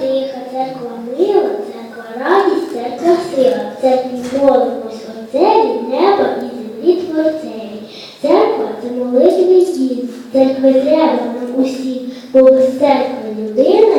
тиха, церква мила, церква радість, церква сила. Церкві молимось отцеві, неба і землі творцеві. Церква це молитвий дім, церкви треба нам усім, бо без церкви людина,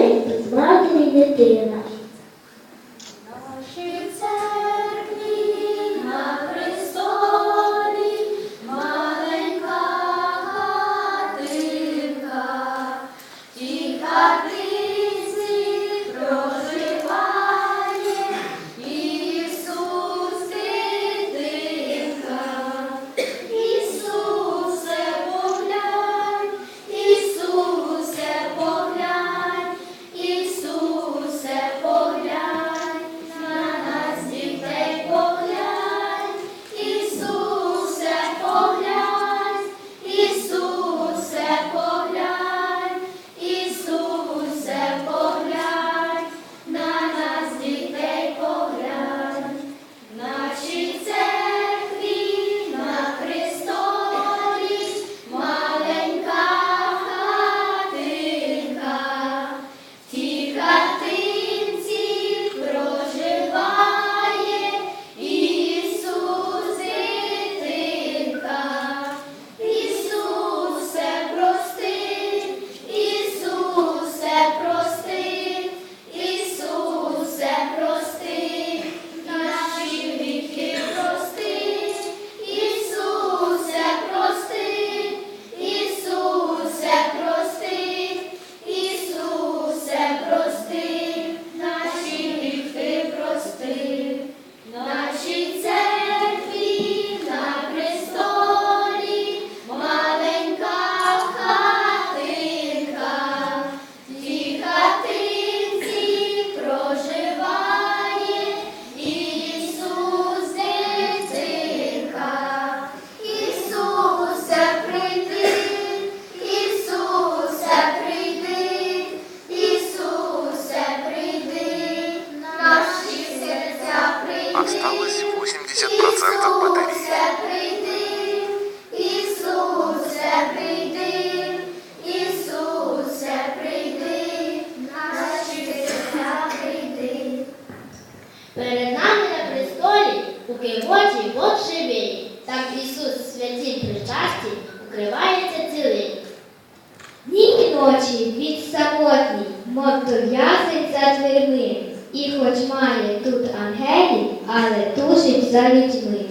Дні і ночі від самотній, мов то в'язень за дверми, і хоч має тут ангелів, але тужить за людьми.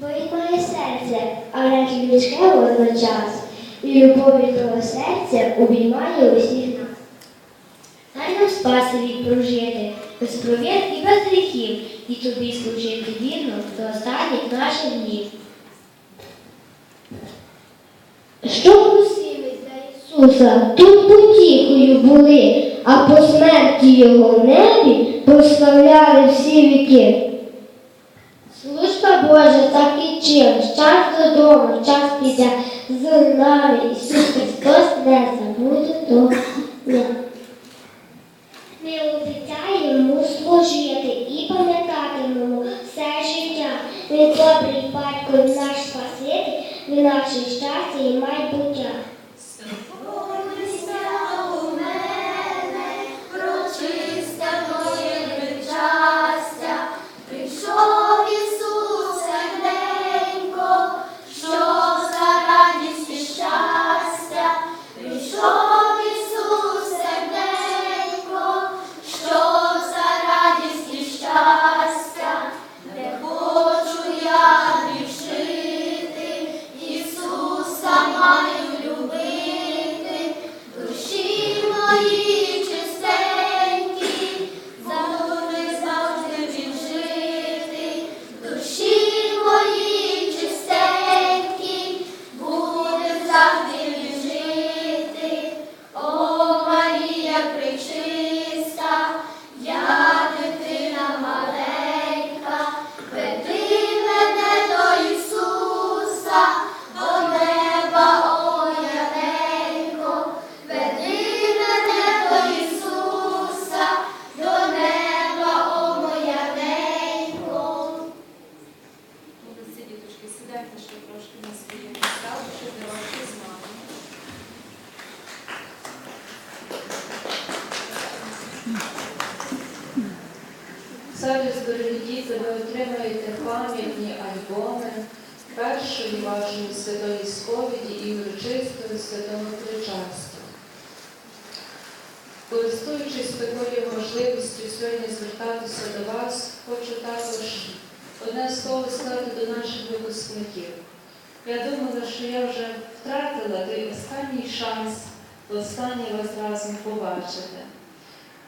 Бо він має серце, але людське водночас, і любові того серця обіймає усіх нас. Дай нам спасибі прожити, без провір і без гріхів, і тобі служити вірно до останніх наших днів. Для Ісуса тут потіхою були, а по смерті Його небі прославляли всі віки. Служба Божа так і чим, час додому, час піде з нами, Ісус Христос Дорогі діти, ви отримаєте пам'ятні альбоми першої вашої святої сповіді і урочистої святого причастя. Користуючись такою можливістю сьогодні звертатися до вас, хочу також одне слово сказати до наших випускників. Я думала, що я вже втратила той останній шанс останній вас разом побачити.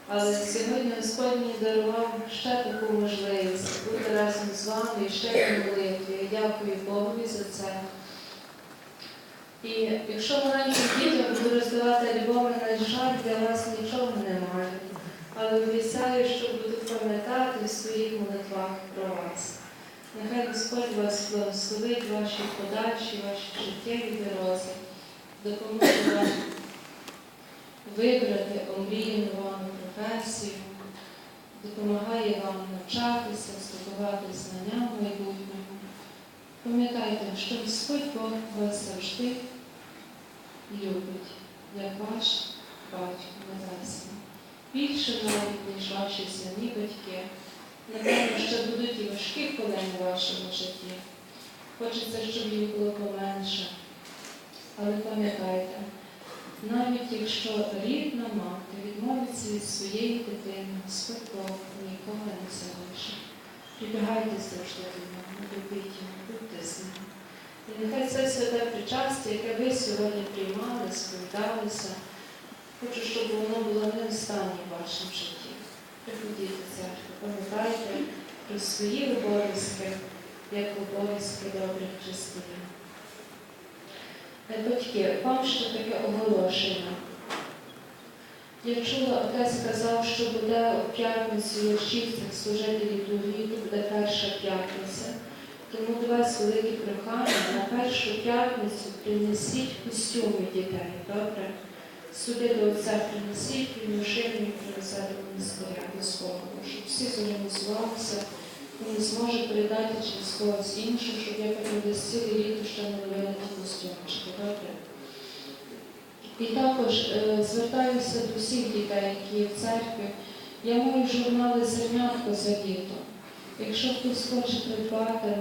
Але сьогодні Господь мені дарував ще таку можливість бути разом з вами і ще в молитві. Я дякую Богові за це. І якщо маленьким дітям буду роздавати альбоми, на жаль, для вас нічого немає. Але обіцяю, що буду пам'ятати в своїх молитвах про вас. Нехай Господь вас благословить в вашій подачі, вашій життєвій дорозі, допоможе вам вибрати омріяну вами професію, допомагає вам навчатися, здобувати знання в майбутньому. Пам'ятайте, що Господь Бог вас завжди любить, як ваш батько небесний. Більше навіть, ніж ваші земні батьки. Напевно, ще будуть і важкі хвилини в вашому житті. Хочеться, щоб їх було поменше. Але пам'ятайте, навіть якщо рідна мати відмовиться від своєї дитини, Бог нікого не залишить. Прибігайте завжди до нього, любіть його, будьте з ним. І нехай це святе причастя, яке ви сьогодні приймали, сповідалися, хочу, щоб воно було не останнє в вашому житті. Приходіть до церкви, пам'ятайте про свої обов'язки, як обов'язки добрих християн. Батьки, вам ще таке оголошення. Я чула, отець сказав, що буде у п'ятницю урочистих служити літургії, то буде перша п'ятниця. Тому до вас велике прохання на першу п'ятницю принесіть костюми дітей, добре? Сюди до отця принесіть, він машину привезе до Господого, щоб всі зорганізувалися, він зможе передати через когось іншого, щоб я потім десь ціле літо ще не новила ті добре? І також е, звертаюся до всіх дітей, які є в церкві. Я маю журнали зернятко за літо. Якщо хтось хоче придбати,